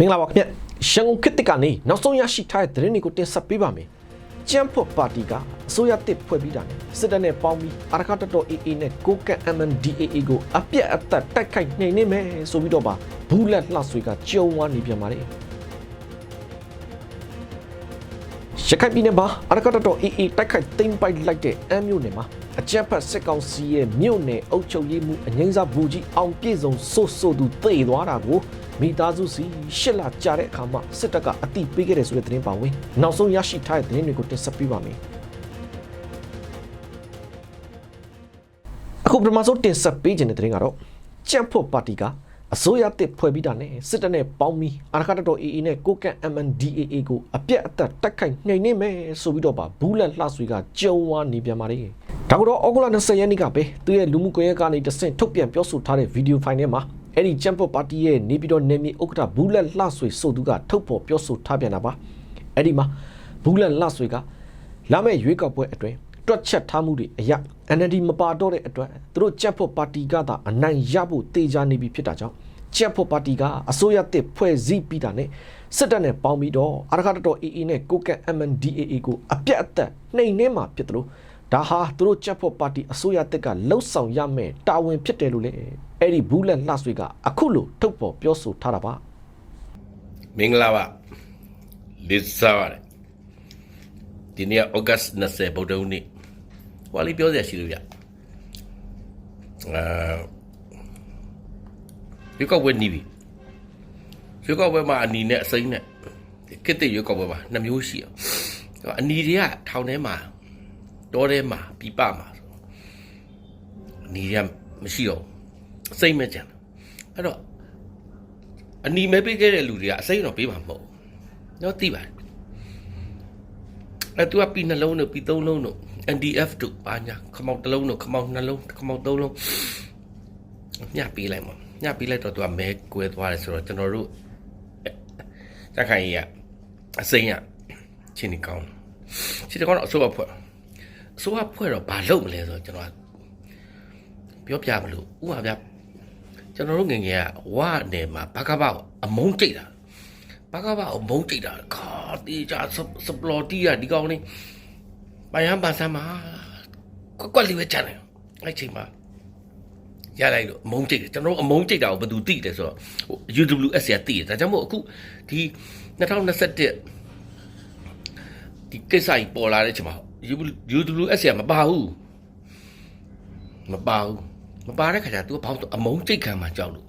မင်္ဂလာပါခင်ဗျရန်ကုန်ခေတ်တစ်ကနေနောက်ဆုံးရရှိထားတဲ့သတင်းတွေကိုတင်ဆက်ပေးပါမယ်ကျန်းဖို့ပါတီကအစိုးရတစ်ဖွဲ့ပြီးတာနဲ့စစ်တပ်နဲ့ပေါင်းပြီးအာရခတတော် AA နဲ့ကိုကန့် MNDAA ကိုအပြက်အသက်တိုက်ခိုက်နှိမ်နင်းမယ်ဆိုပြီးတော့ပါဘူးလက်လှဆွေကကြုံဝါနေပြန်ပါလေရခိုင်ပြည်နယ်မှာအာရခတတော် AA တိုက်ခိုက်သိမ်းပိုက်လိုက်တဲ့အမ်းမြို့နယ်မှာအကြက်ဖက်စစ်ကောင်စီရဲ့မြို့နယ်အုပ်ချုပ်ရေးမှုအငိမ့်စားဘူကြီးအောင်ပြည့်စုံဆို့ဆို့သူတေသွားတာကို မိသားစုစီရှစ်လကြာတဲ့အခါမှာစစ်တပ်ကအတိပေးခဲ့တယ်ဆိုတဲ့သတင်းပါဝင်နောက်ဆုံးရရှိထားတဲ့သတင်းတွေကိုတင်ဆက်ပေးပါမယ်အခုပထမဆုံးတင်ဆက်ပေးခြင်းတဲ့သတင်းကတော့ကြက်ဖို့ပါတီကအစိုးရတစ်ဖွဲ့ပြီးတာနဲ့စစ်တပ်နဲ့ပေါင်းပြီးအာရခတတော် AA နဲ့ကိုကန့် MNDAA ကိုအပြက်အသက်တိုက်ခိုက်နှိမ်နင်းမယ်ဆိုပြီးတော့ပါဘူးလက်လှဆွေကကြုံဝါနေပြန်ပါတယ်ဒါကတော့ဩဂုတ်လ20ရက်နေ့ကပဲသူရဲ့လူမှုကွန်ရက်ကနေတဆင့်ထုတ်ပြန်ပြောဆိုထားတဲ့ဗီဒီယိုဖိုင်ထဲမှာ အဲ့ဒီကြက်ဖို့ပါတီရဲ့နေပြည်တော်နေမြေဥက္ကဋ္ဌဘူးလက်လှဆွေဆိုသူကထုတ်ဖော်ပြောဆိုထားပြန်တာပါအဲ့ဒီမှာဘူးလက်လှဆွေကလာမယ့်ရွေးကောက်ပွဲအတွင်းတွက်ချက်ထားမှုတွေအရာ NLD မပါတော့တဲ့အတွက်သူတို့ကြက်ဖို့ပါတီကသာအနိုင်ရဖို့တေချာနေပြီဖြစ်တာကြောင့်ကြက်ဖို့ပါတီကအစိုးရတစ်ဖွဲ့စည်းပြီးတာနဲ့စစ်တပ်နဲ့ပေါင်းပြီးတော့အာရခတတော် AA နဲ့ကိုကန့် MNDAA ကိုအပြတ်အသက်နှိမ်နှင်းမှာဖြစ်တယ်လို့ဒါဟာသူတို့ကြက်ဖို့ပါတီအစိုးရတစ်ကလှုပ်ဆောင်ရမယ်တာဝန်ဖြစ်တယ်လို့လေ အဲ့ဒီဘူးလက်လှဆွေကအခုလိုထုတ်ပေါ်ပြောဆိုထားတာပါမင်္ဂလာပါလစ်စားပါတယ်ဒီနေ့ဩဂတ်20ဗုဒ္ဓဦးနေ့ဟောလေးပြောစရာရှိလို့ဗျအာရွေးကောက်ပွဲနီးပြီရွေးကောက်ပွဲမှာအနီနဲ့အစိမ့်နဲ့ကစ်တဲ့ရွေးကောက်ပွဲမှာနှစ်မျိုးရှိအောင်အနီတွေကထောင်ထဲမှာတောထဲမှာပြပမှာဆိုအနီတွေကမရှိတော့ဘူးအ စိမ့်မဲ့ကြံတယ်အဲ့တော့အနီမဲပေးခဲ့တဲ့လူတွေကအစိမ့်တော့ပေးမှာမဟုတ်ဘူး။တော့သိပါတယ်။အဲသူကပြီးနှလုံးတို့ပြီးသုံးလုံးတို့ NDF တို့ပါညာခမောက်တစ်လုံးတို့ခမောက်နှလုံးခမောက်သုံးလုံးညပေးလိုက်မှာညပေးလိုက်တော့သူကမဲကွဲသွားတယ်ဆိုတော့ကျွန်တော်တို့တက်ခိုင်ကြီးကအစိမ့်ရချင်းနေကောင်းချင်းတကောင်းတော့အစိုးရဖွဲ့အစိုးရဖွဲ့တော့ဘာလုပ်မလဲဆိုတော့ကျွန်တော်ပြောပြမလို့ဥပါဗျာ ကျွန်တော်တို့ငယ်ငယ်ကဝါနယ်မှာဘကဘအမုန်းကြိတ်တာဘကဘအမုန်းကြိတ်တာခါတီးကြစပလော်တီးရဒီကောင်လေးပယံပါဆမ်းမှာကွက်ကွက်လေးပဲချတယ်အဲ့ချိန်မှာရလိုက်လို့အမုန်းကြိတ်တယ်ကျွန်တော်တို့အမုန်းကြိတ်တာကိုဘယ်သူသိတယ်ဆိုတော့ဟို UWS ကသိတယ်ဒါကြောင့်မို့အခုဒီ2021ဒီကိစ္စကြီးပေါ်လာတဲ့အချိန်မှာ UWS ကမပါဘူးမပါဘူး မပါတဲ့ခါကျ तू ကဘာလို့အမုန်းတိတ်ခံမှကြောက်လို့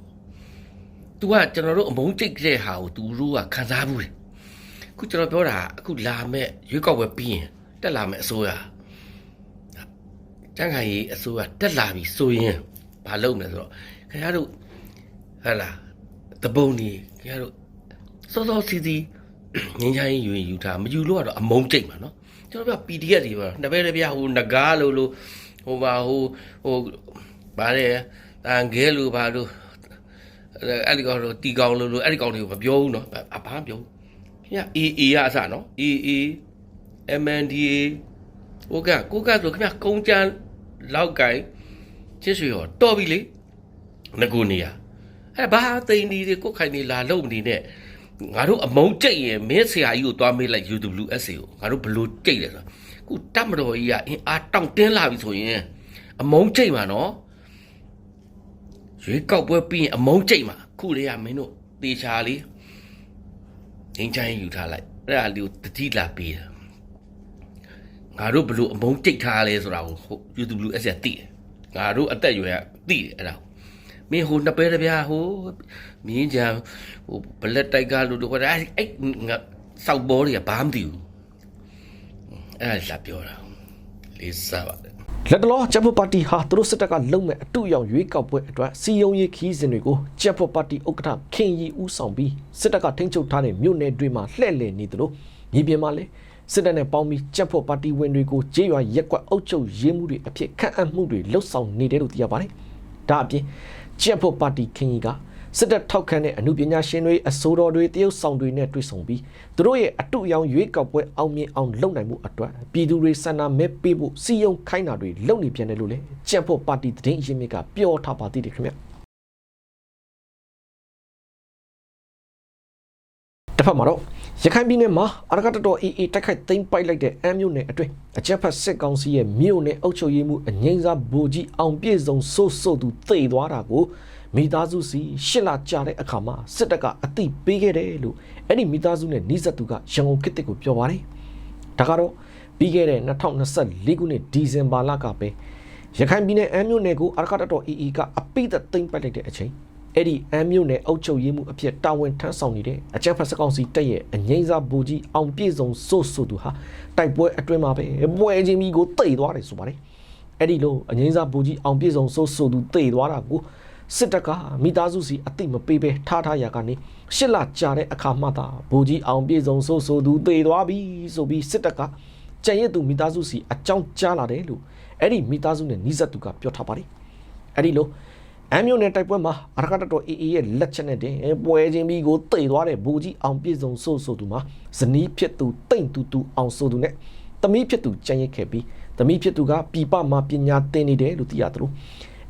तू ကကျွန်တော်တို့အမုန်းတိတ်တဲ့ဟာကို तू တို့ကခံစားဘူးလေအခုကျွန်တော်ပြောတာအခုလာမဲ့ရွေးကောက်ပွဲပြီးရင်တက်လာမဲ့အစိုးရတန်ခိုင်ရေးအစိုးရတက်လာပြီဆိုရင်ဘာလုပ်မလဲဆိုတော့ခင်ဗျားတို့ဟဲ့လားတပုံနေခင်ဗျားတို့စောစောစီစီငင်းချိုင်းယူယူထားမယူလို့ကတော့အမုန်းတိတ်မှာနော်ကျွန်တော်ပြ PDF တွေပါနှစ်ပဲတစ်ပြားဟိုငကားလို့လို့ဟိုပါဟိုဟို ဗါတယ်တန်ခဲလို့ဗါလို့အဲ့ဒီကောင်တို့တီကောင်လို့လို့အဲ့ဒီကောင်တွေကိုမပြောဘူးနော်အဘာမပြောဘူးခင်ဗျ AA ရအစနော် AA MNDA ကိုကကိုကဆိုခင်ဗျကုန်းချမ်းလောက်ကိုင်ချစ်ရွှေရောတော်ပြီလေငကူနေရအဲ့ဘာသိန်းဒီတွေကိုခိုင်နေလာလုံနေနဲ့ငါတို့အမုံကြိတ်ရင်မင်းဆရာကြီးကိုသွားမေးလိုက် UWSA ကိုငါတို့ဘလို့ကြိတ်လဲဆိုခုတတ်မတော်ကြီးကအင်အားတောင့်တင်းလာပြီဆိုရင်အမုံကြိတ်မှာနော် ရွေးကောက်ပွဲပြီးရင်အမုန်းကြိတ်မှာခုလေးကမင်းတို့တေချာလေးငင်းချိုင်းယူထားလိုက်အဲ့ဒါလေးကိုတတိလာပေးတာငါတို့ဘလို့အမုန်းကြိတ်ထားလဲဆိုတာကို UWS ကသိတယ်ငါတို့အသက်အရွယ်ကသိတယ်အဲ့ဒါမင်းဟိုနှစ်ပဲတပြားဟိုမင်းကြံဟိုဘလက်တိုက်ကလို့တော့အဲ့အဲ့ငါစောက်ဘောတွေကဘာမှမသိဘူးအဲ့ဒါလာပြောတာလေးစားပါတယ် လက်တလောဂျက်ဖို့ပါတီဟာသူတို့စစ်တပ်ကလုံမဲ့အတူရောင်ရွေးကောက်ပွဲအတွက်စီယုံရေးခီးစဉ်တွေကိုဂျက်ဖို့ပါတီဥက္ကဋ္ဌခင်ရီဦးဆောင်ပြီးစစ်တပ်ကထိန်းချုပ်ထားတဲ့မြို့နယ်တွေမှာလှည့်လည်နေသလိုမြေပြင်မှာလည်းစစ်တပ်နဲ့ပေါင်းပြီးဂျက်ဖို့ပါတီဝင်တွေကိုကြေးရွာရက်ကွက်အုပ်ချုပ်ရေးမှုတွေအဖြစ်ခန့်အပ်မှုတွေလှုပ်ဆောင်နေတယ်လို့သိရပါတယ်။ဒါအပြင်ဂျက်ဖို့ပါတီခင်ရီက စစ်တပ်ထောက်ခံတဲ့အမှုပညာရှင်တွေအစိုးရတွေတရုတ်ဆောင်တွေနဲ့တွေ့ဆုံပြီးသူတို့ရဲ့အတူအယောင်ရွေးကောက်ပွဲအောင်မြင်အောင်လုပ်နိုင်မှုအတွက်ပြည်သူတွေဆန္ဒမဲပေးဖို့စီယုံခိုင်းတာတွေလုပ်နေပြန်တယ်လို့လည်းကြက်ဖို့ပါတီသတင်းအရင်းမြစ်ကပြောထားပါသေးတယ်ခင်ဗျတစ်ဖက်မှာတော့ရခိုင်ပြည်နယ်မှာအရကတတော် AA တိုက်ခိုက်သိမ်းပိုက်လိုက်တဲ့အမ်းမြို့နယ်အတွင်းအကြက်ဖက်စစ်ကောင်စီရဲ့မြို့နယ်အုပ်ချုပ်ရေးမှုအငိမ့်စားဗိုလ်ကြီးအောင်ပြည့်စုံစိုးစိုးသူသိသွားတာကို မိသားစုစီရှစ်လကြာတဲ့အခါမှာစစ်တပ်ကအသိပေးခဲ့တယ်လို့အဲ့ဒီမိသားစုနဲ့နှိစက်သူကရန်ကုန်ခေတ်တစ်ကိုပြောပါတယ်ဒါကတော့ပြီးခဲ့တဲ့2024ခုနှစ်ဒီဇင်ဘာလကပဲရခိုင်ပြည်နယ်အမ်းမြို့နယ်ကိုအရကတတော် AA ကအပိသက်သိမ်းပိုက်လိုက်တဲ့အချိန်အဲ့ဒီအမ်းမြို့နယ်အုပ်ချုပ်ရေးမှုအဖြစ်တာဝန်ထမ်းဆောင်နေတဲ့အကြံဖက်စကောင်စီတက်ရဲ့အငိမ့်စားဘူကြီးအောင်ပြည့်စုံစိုးဆိုသူဟာတိုက်ပွဲအတွင်းမှာပဲပွဲချင်းမီကိုတိတ်သွားတယ်ဆိုပါတယ်အဲ့ဒီလိုအငိမ့်စားဘူကြီးအောင်ပြည့်စုံစိုးဆိုသူတိတ်သွားတာကို စစ်တပ်ကမိသားစုစီအတိမပေးပဲထားထားရကနေရှစ်လကြာတဲ့အခါမှသာဘူကြီးအောင်ပြည့်စုံစိုးဆိုသူတိတ်သွားပြီဆိုပြီးစစ်တပ်ကကြံရစ်သူမိသားစုစီအကြောင်းကြားလာတယ်လို့အဲ့ဒီမိသားစုနဲ့နှိစက်သူကပြောထားပါတယ်အဲ့ဒီလိုအမ်းမြို့နယ်တိုက်ပွဲမှာအရကတတော် AA ရဲ့လက်ချက်နဲ့တင်ပွဲချင်းပြီးကိုတိတ်သွားတဲ့ဘူကြီးအောင်ပြည့်စုံဆို့ဆိုသူမှာဇနီးဖြစ်သူတိတ်တူတူအောင်ဆိုသူနဲ့သမီးဖြစ်သူကြံ့ရစ်ခဲ့ပြီးသမီးဖြစ်သူကပြပမှာပညာသင်နေတယ်လို့သိရတယ်လို့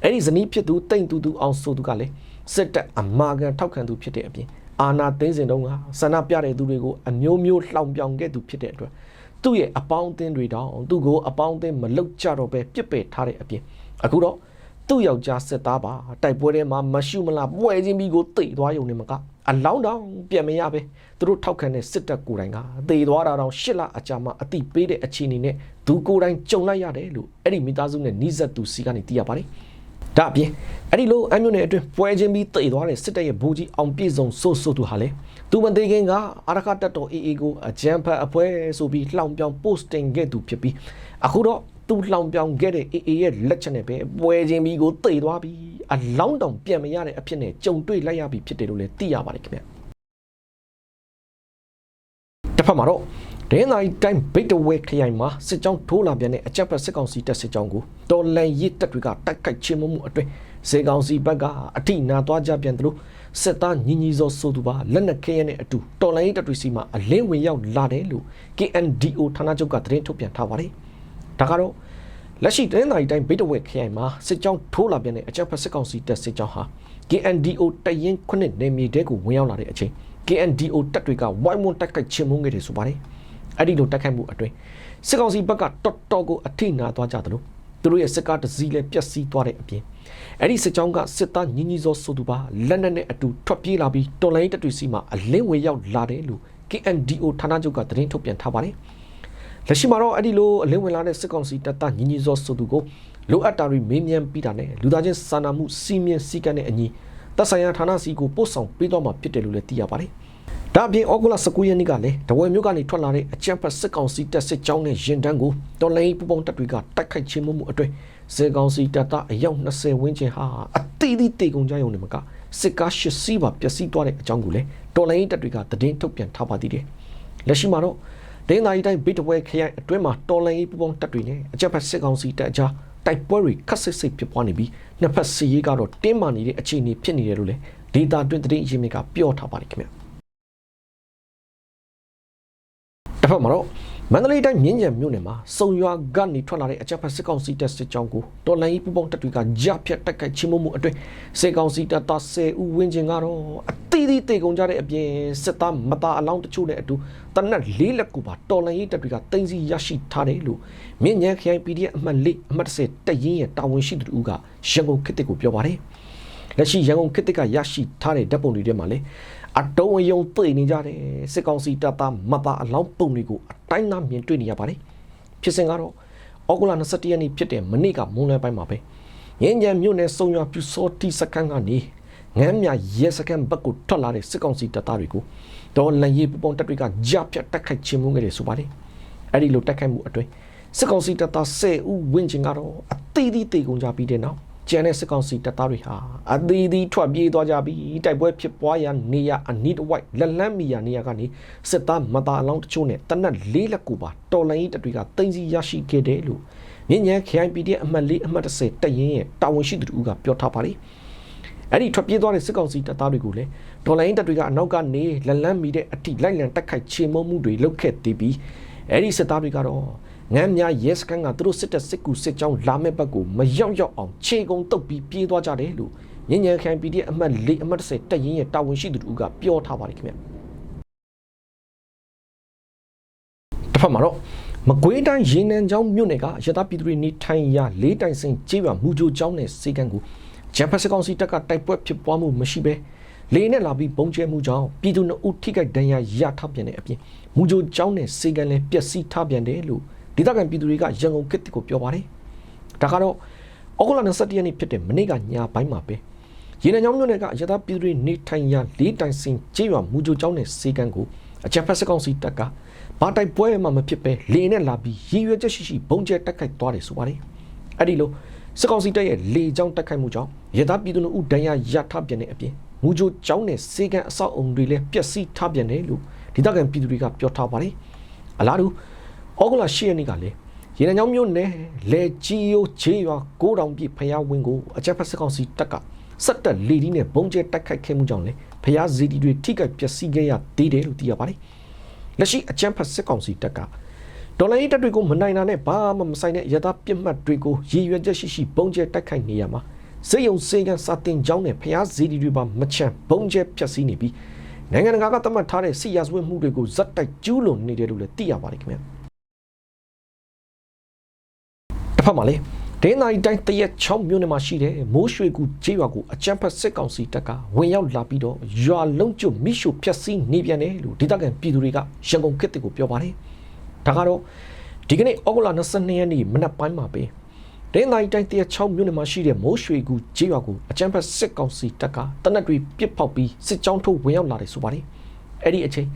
အဲ့ဒီဇနီးဖြစ်သူတိတ်တူတူအောင်ဆိုသူကလည်းစစ်တပ်အမာခံထောက်ခံသူဖြစ်တဲ့အပြင်အာနာသိန်းစင်တုန်းကဆန္ဒပြတဲ့သူတွေကိုအမျိုးမျိုးလှောင်ပြောင်ခဲ့သူဖြစ်တဲ့အတွက်သူ့ရဲ့အပေါင်းအသင်းတွေတောင်သူ့ကိုအပေါင်းအသင်းမလုတ်ကြတော့ပဲပြစ်ပယ်ထားတဲ့အပြင်အခုတော့သူ့ယောက်ျားစစ်သားပါတိုက်ပွဲထဲမှာမရှုမလားပွဲချင်းပြီးကိုတိတ်သွားရုံနဲ့မကအလောင်းတောင်ပြန်မရပဲသူတို့ထောက်ခံတဲ့စစ်တပ်ကိုယ်တိုင်ကတေသွားတာတောင်ရှစ်လအကြာမှအတိပေးတဲ့အခြေအနေနဲ့သူကိုယ်တိုင်ကြုံလိုက်ရတယ်လို့အဲ့ဒီမိသားစုနဲ့နှိစက်သူစီကနေသိရပါတယ် ဒါအပြင်အဲ့ဒီလိုအမျိုးနဲ့အတွင်းပွဲချင်းပြီးတိတ်သွားတဲ့စစ်တပ်ရဲ့ဘူကြီးအောင်ပြည့်စုံဆိုးဆိုးသူဟာလေသူမသေးခင်ကအာရခတက်တော် AA ကိုအကြံဖတ်အပွဲဆိုပြီးလှောင်ပြောင် posting ခဲ့သူဖြစ်ပြီးအခုတော့သူလှောင်ပြောင်ခဲ့တဲ့ AA ရဲ့လက်ချက်နဲ့ပဲပွဲချင်းပြီးကိုတိတ်သွားပြီးအလောင်းတောင်ပြန်မရတဲ့အဖြစ်နဲ့ကြုံတွေ့လိုက်ရပြီဖြစ်တယ်လို့လည်းသိရပါတယ်ခင်ဗျတစ်ဖက်မှာတော့ ဒင်းနိုင်တိုင်းဘိတ်တဝဲခရိုင်မှာစစ်ကြောင်းထိုးလာပြန်တဲ့အကြက်ဖက်စစ်ကောင်စီတပ်စစ်ကြောင်းကိုတော်လန်ရစ်တပ်တွေကတိုက်ခိုက်ချင်းမှုမှုအတွင်းစေကောင်စီဘက်ကအထိနာသွားကြပြန်တယ်လို့စစ်သားညီညီစောဆိုသူပါလက်နက်ခဲရနဲ့အတူတော်လန်ရစ်တပ်တွေစီမှာအလင်းဝင်ရောက်လာတယ်လို့ KNDO ဌာနချုပ်ကသတင်းထုတ်ပြန်ထားပါတယ်ဒါကတော့လက်ရှိတင်းတိုင်းတိုင်းဘိတ်တဝဲခရိုင်မှာစစ်ကြောင်းထိုးလာပြန်တဲ့အကြက်ဖက်စစ်ကောင်စီတပ်စစ်ကြောင်းဟာ KNDO တရင်ခုနှစ်နေမြေတဲကိုဝင်ရောက်လာတဲ့အချိန် KNDO တပ်တွေကဝိုင်းဝန်းတိုက်ခိုက်ချေမှုန်းခဲ့တယ်ဆိုပါတယ် အဲ့ဒီလိုတိုက်ခိုက်မှုအတွင်းစစ်ကောင်စီဘက်ကတော်တော်ကိုအထိနာသွားကြတယ်လို့သူတို့ရဲ့စစ်ကားတစ်စီးလည်းပျက်စီးသွားတဲ့အပြင်အဲ့ဒီစစ်ကြောင်းကစစ်သားညီညီစောဆိုသူပါလက်နက်နဲ့အတူထွက်ပြေးလာပြီးတော်လိုင်းတပ်တွေစီမှာအလင်းဝင်ရောက်လာတယ်လို့ KNDO ဌာနချုပ်ကသတင်းထုတ်ပြန်ထားပါတယ်လက်ရှိမှာတော့အဲ့ဒီလိုအလင်းဝင်လာတဲ့စစ်ကောင်စီတပ်သားညီညီစောဆိုသူကိုလိုအပ်တာတွေမေးမြန်းပြီးတာနဲ့လူသားချင်းစာနာမှုစီမင်းစည်းကမ်းနဲ့အညီတပ်ဆိုင်ရာဌာနစီကိုပို့ဆောင်ပေးတော့မှာဖြစ်တယ်လို့လည်းသိရပါတယ်။ ဒါအပြင်ဩဂုတ်လ19ရက်နေ့ကလည်းတဝဲမြို့ကနေထွက်လာတဲ့အကြံဖတ်စစ်ကောင်စီတပ်စစ်ကြောင်းနဲ့ရင်တန်းကိုတော်လိုင်းပူပေါင်းတပ်တွေကတိုက်ခိုက်ခြင်းမှုမှုအတွင်းစစ်ကောင်စီတပ်သားအယောက်20ဝန်းကျင်ဟာအတိအသီးတေကုန်ကြရုံနဲ့မကစစ်ကားရှစ်စီးပါပျက်စီးသွားတဲ့အကြောင်းကိုလည်းတော်လိုင်းတပ်တွေကသတင်းထုတ်ပြန်ထားပါသေးတယ်။လက်ရှိမှာတော့ဒင်းသားရီတိုင်းဘိတဝဲခရိုင်အတွင်းမှာတော်လိုင်းပူပေါင်းတပ်တွေနဲ့အကြံဖတ်စစ်ကောင်စီတပ်အကြားတိုက်ပွဲတွေခက်ဆစ်ဆစ်ဖြစ်ပွားနေပြီးနှစ်ဖက်စီရေးကတော့တင်းမာနေတဲ့အခြေအနေဖြစ်နေတယ်လို့လည်းဒေတာတွင်သတင်းအရင်းမြစ်ကပြောထားပါတယ်ခင်ဗျ တစ်ဖက်မှာတော့မန္တလေးတိုင်းမြင်းကြံမြို့နယ်မှာစုံရွာကနေထွက်လာတဲ့အကြပ်ဖက်စစ်ကောင်စီတပ်စစ်ကြောင်းကိုတော်လိုင်းပူပေါင်းတပ်တွေကကြားဖြတ်တိုက်ခိုက်ချင်းမှုမှုအတွင်းစစ်ကောင်စီတပ်သား10ဦးဝန်းကျင်ကတော့အသီးသီးတေကုန်ကြတဲ့အပြင်စစ်သားမသားအလောင်းတချို့နဲ့အတူတနက်လေးလက်ကူပါတော်လိုင်းတပ်တွေကတင်စီရရှိထားတယ်လို့မြင်းညံခရိုင် PDF အမှတ်၄အမှတ်10တက်ရင်ရဲ့တာဝန်ရှိသူတို့ကရန်ကုန်ခေတ်ကိုပြောပါတယ်လက်ရှိရန်ကုန်ခေတ်ကရရှိထားတဲ့ဓာတ်ပုံတွေထဲမှာလည်း အတုံးအယုံသိနေကြတယ်စစ်ကောင်စီတပ်သားမသားအလောင်းပုံတွေကိုအတိုင်းသားမြင်တွေ့နေရပါတယ်ဖြစ်စဉ်ကတော့ဩဂုတ်လ21ရက်နေ့ဖြစ်တဲ့မနေ့ကမွန်းလွဲပိုင်းမှာပဲငင်းကြံမြို့နယ်စုံရွာပြူစောတိစခန်းကနေငမ်းမြရဲစခန်းဘက်ကိုထွက်လာတဲ့စစ်ကောင်စီတပ်သားတွေကိုဒေါ်လန်ရေးပပေါင်းတပ်တွေကကြားဖြတ်တက်ခိုက်ခြင်းမှုခဲ့တယ်ဆိုပါတယ်အဲ့ဒီလိုတက်ခိုက်မှုအတွင်းစစ်ကောင်စီတပ်သား10ဦးဝန်းကျင်ကတော့အသေးသေးတေကုန်ကြပြီးတဲ့နောက် ကျန်တဲ့စစ်ကောင်စီတပ်သားတွေဟာအသေးသေးထွက်ပြေးသွားကြပြီးတိုက်ပွဲဖြစ်ပွားရာနေရာအနီးတစ်ဝိုက်လက်လန်းမီယာနေရာကနေစစ်သားမသားအလောင်းတချို့နဲ့တနက်လေးလက်ကိုပါတော်လိုင်းတပ်တွေကတင်စီရရှိခဲ့တယ်လို့မြင်းညံ KIPD အမှတ်၄အမှတ်30တရင်ရဲ့တာဝန်ရှိသူတို့ကပြောထားပါလိမ့်အဲ့ဒီထွက်ပြေးသွားတဲ့စစ်ကောင်စီတပ်သားတွေကိုလည်းဒေါ်လာရင်းတပ်တွေကအနောက်ကနေလက်လန်းမီတဲ့အထိလိုက်လံတက်ခိုက်ချေမှုန်းမှုတွေလုပ်ခဲ့သေးပြီးအဲ့ဒီစစ်သားတွေကတော့ ငမ်းများရဲစခန်းကသူတို့စစ်တပ်စစ်ကူစစ်ကြောင်းလာမဲ့ဘက်ကိုမရောက်ရောက်အောင်ခြေကုံတုတ်ပြီးပြေးသွားကြတယ်လို့ညဉ့်ညံခိုင် PDF အမှတ်၄အမှတ်30တက်ရင်ရဲ့တာဝန်ရှိသူတို့ကပြောထားပါတယ်ခင်ဗျတစ်ဖက်မှာတော့မကွေးတိုင်းရေနံချောင်းမြို့နယ်ကရသပြည်သူတွေနေထိုင်ရာလေးတိုင်စင်ကျေးရွာမူဂျိုချောင်းနဲ့စေကန်းကိုဂျမ်ဖက်စကောင်စီတပ်ကတိုက်ပွဲဖြစ်ပွားမှုမရှိဘဲလေနဲ့လာပြီးပုံကျဲမှုကြောင့်ပြည်သူနှစ်ဦးထိခိုက်ဒဏ်ရာရထားပြန်တဲ့အပြင်မူဂျိုချောင်းနဲ့စေကန်းလည်းပျက်စီးထားပြန်တယ်လို့ ဒေသခံပြည်သူတွေကရန်ကုန်ကစ်တစ်ကိုပြောပါတယ်ဒါကတော့ဩဂုတ်လ27ရက်နေ့ဖြစ်တဲ့မနေ့ကညပိုင်းမှာပဲရေနံချောင်းမြို့နယ်ကရသပြည်သူတွေနေထိုင်ရာလေးတိုင်စင်ကျေးရွာမူဂျိုချောင်းနဲ့စေကန်းကိုအကြံဖက်စကောင်စီတပ်ကဘာတိုက်ပွဲမှမဖြစ်ပဲလေနဲ့လာပြီးရည်ရွယ်ချက်ရှိရှိဘုံကျဲတက်ခိုက်သွားတယ်ဆိုပါတယ်။အဲ့ဒီလိုစစ်ကောင်စီတပ်ရဲ့လေကြောင်းတက်ခိုက်မှုကြောင့်ရသပြည်သူတို့ဦးဒဏ်ရာရထားပြန်တဲ့အပြင်မူဂျိုကျောင်းနဲ့စေကန်အဆောက်အုံတွေလည်းပျက်စီးထားပြန်တယ်လို့ဒေသခံပြည်သူတွေကပြောထားပါတယ်။အလားတူ ဩဂုတ်လ10ရက်နေ့ကလည်းရေနံချောင်းမြို့နယ်လေကြီးယိုချေးရွာကိုးတောင်ပြည့်ဖျားဝင်းကိုအကြက်ဖက်စစ်ကောင်စီတပ်ကစက်တက်လေဒီနဲ့ဘုံကျဲတက်ခိုက်ခဲ့မှုကြောင့်လည်းဖျားဇီတီတွေထိခိုက်ပျက်စီးခဲ့ရသေးတယ်လို့သိရပါတယ်။လက်ရှိအကြမ်းဖက်စစ်ကောင်စီတပ်ကဒေါ်လာရေးတပ်တွေကိုမနိုင်တာနဲ့ဘာမှမဆိုင်တဲ့ရသပြစ်မှတ်တွေကိုရည်ရွယ်ချက်ရှိရှိပုံကျဲတိုက်ခိုက်နေရမှာစေယုံစေကန်စာတင်ကြောင်းနဲ့ဖျားဇီဒီတွေပါမချမ်းပုံကျဲဖျက်ဆီးနေပြီးနိုင်ငံတကာကသတ်မှတ်ထားတဲ့စီယာစဝဲမှုတွေကိုဇက်တိုက်ကျူးလွန်နေတယ်လို့လည်းသိရပါတယ်ခင်ဗျာ တစ်ဖက်မှာလေဒင်းနိုင်တိုင်းတရက်6မြို့နယ်မှာရှိတဲ့မိုးရွှေကူကျေးရွာကိုအကြမ်းဖက်စစ်ကောင်စီတပ်ကဝင်ရောက်လာပြီးတော့ရွာလုံးကျွတ်မိရှုဖျက်ဆီးနေပြန်တယ်လို့ဒေသခံပြည်သူတွေကရန်ကုန်ခေတ်တွေကိုပြောပါတယ်။ဒါကတော့ဒီကနေ့ဩဂုတ်လ22ရက်နေ့မနက်ပိုင်းမှာပဲဒင်းနိုင်တိုင်းတရက်6မြို့နယ်မှာရှိတဲ့မိုးရွှေကူကျေးရွာကိုအကြမ်းဖက်စစ်ကောင်စီတပ်ကတနက်တွေပစ်ဖောက်ပြီးစစ်ကြောင်းထုတ်ဝင်ရောက်လာတယ်ဆိုပါတယ်။အဲ့ဒီအချိန်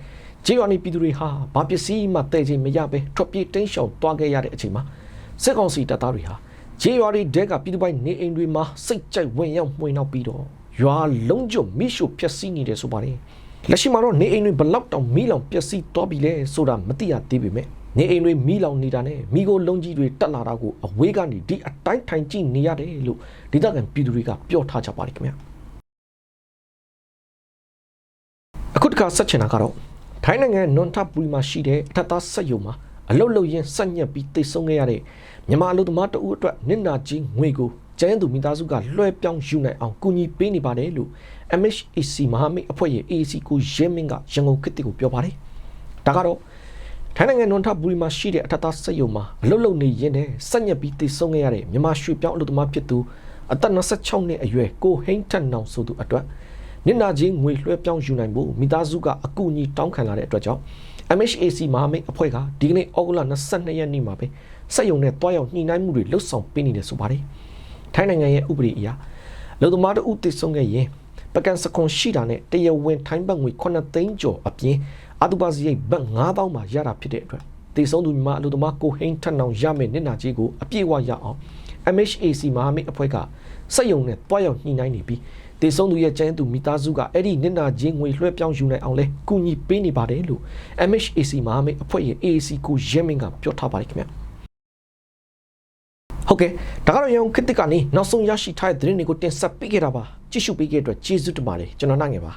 ကျေးရွာနေပြည်သူတွေဟာဘာပစ္စည်းမှတည်ခြင်းမရဘဲထွက်ပြေးတိမ်းရှောင်သွားခဲ့ရတဲ့အချိန်မှာ စစ်ကောင်စီတပ်သားတွေဟာခြေရွာတွေတဲကပြည်သူပိုင်နေအိမ်တွေမှာစိတ်ကြိုက်ဝင်ရောက်မှွေနောက်ပြီးတော့ရွာလုံးကျွတ်မိရှုဖျက်ဆီးနေတယ်ဆိုပါတယ်လက်ရှိမှာတော့နေအိမ်တွေဘလောက်တောင်မီးလောင်ပျက်စီးသွားပြီလဲဆိုတာမသိရသေးပေမဲ့နေအိမ်တွေမီးလောင်နေတာနဲ့မိโกလုံးကြီးတွေတက်လာတာကိုအဝေးကနေဒီအတိုင်းထိုင်ကြည့်နေရတယ်လို့ဒေသခံပြည်သူတွေကပြောထားကြပါတယ်ခင်ဗျအခုတခါဆက်ချင်တာကတော့ထိုင်းနိုင်ငံနွန်ထပူရီမှာရှိတဲ့အထက်သားဆက်ယုံမှာ အလုတ်လုတ်ရင်းဆက်ညက်ပြီးတိတ်ဆုံးခဲ့ရတဲ့မြန်မာအလုပ်သမားတဦးအတွက်နစ်နာကြီးငွေကိုကျန်းသူမိသားစုကလွှဲပြောင်းယူနိုင်အောင်ကူညီပေးနေပါတယ်လို့ MHAC မဟာမိတ်အဖွဲ့ရဲ့ AAC ကိုရဲမင်းကရန်ကုန်ခေတ်ကိုပြောပါတယ်။ဒါကတော့ထိုင်းနိုင်ငံနွန်ထဘူရီမှာရှိတဲ့အထက်သားစက်ယုံမှာအလုတ်လုတ်နေရင်းနဲ့ဆက်ညက်ပြီးတိတ်ဆုံးခဲ့ရတဲ့မြန်မာရွှေပြောင်းအလုပ်သမားဖြစ်သူအသက်26နှစ်အရွယ်ကိုဟိန်းထက်နောင်ဆိုသူအတွက်နစ်နာကြီးငွေလွှဲပြောင်းယူနိုင်ဖို့မိသားစုကအကူအညီတောင်းခံလာတဲ့အတွက်ကြောင့် MHAC မဟာမိတ်အဖွဲ့ကဒီကနေ့ဩဂုတ်လ22ရက်နေ့မှာပဲစက်ယုံနဲ့တွားရောက်ညှိနှိုင်းမှုတွေလှုပ်ဆောင်ပေးနေတယ်ဆိုပါတယ်။ထိုင်းနိုင်ငံရဲ့ဥပဒေအရလုံသမားတို့ဥတည်ဆုံးခဲ့ရင်ပကံစကွန်ရှိတာနဲ့တရဝင်းထိုင်းဘတ်ငွေ9သိန်းကျော်အပြင်အတူပါစရိတ်ဘတ်9000မှာရတာဖြစ်တဲ့အတွက်တည်ဆုံးသူမြန်မာအလူသမားကိုဟိန်းထက်နောင်ရမယ့်နစ်နာကြီးကိုအပြည့်အဝရအောင် MHAC မဟာမိတ်အဖွဲ့က စက်ယုံနဲ့တွားရောက်ညှိနှိုင်းနေပြီးတည်ဆုံးသူရဲ့ကျန်းသူမိသားစုကအဲ့ဒီနစ်နာချင်းငွေလွှဲပြောင်းယူနိုင်အောင်လဲကူညီပေးနေပါတယ်လို့ MHAC မဟာမိတ်အဖွဲ့ရဲ့ AAC ကိုရဲမင်းကပြောထားပါတယ်ခင်ဗျာဟုတ်ကဲ့ဒါကတော့ရောင်ခစ်တစ်ကနေနောက်ဆုံးရရှိထားတဲ့သတင်းတွေကိုတင်ဆက်ပေးခဲ့တာပါကြည့်ရှုပေးခဲ့တဲ့အတွက်ကျေးဇူးတင်ပါတယ်ကျွန်တော်နိုင်ငယ်ပါ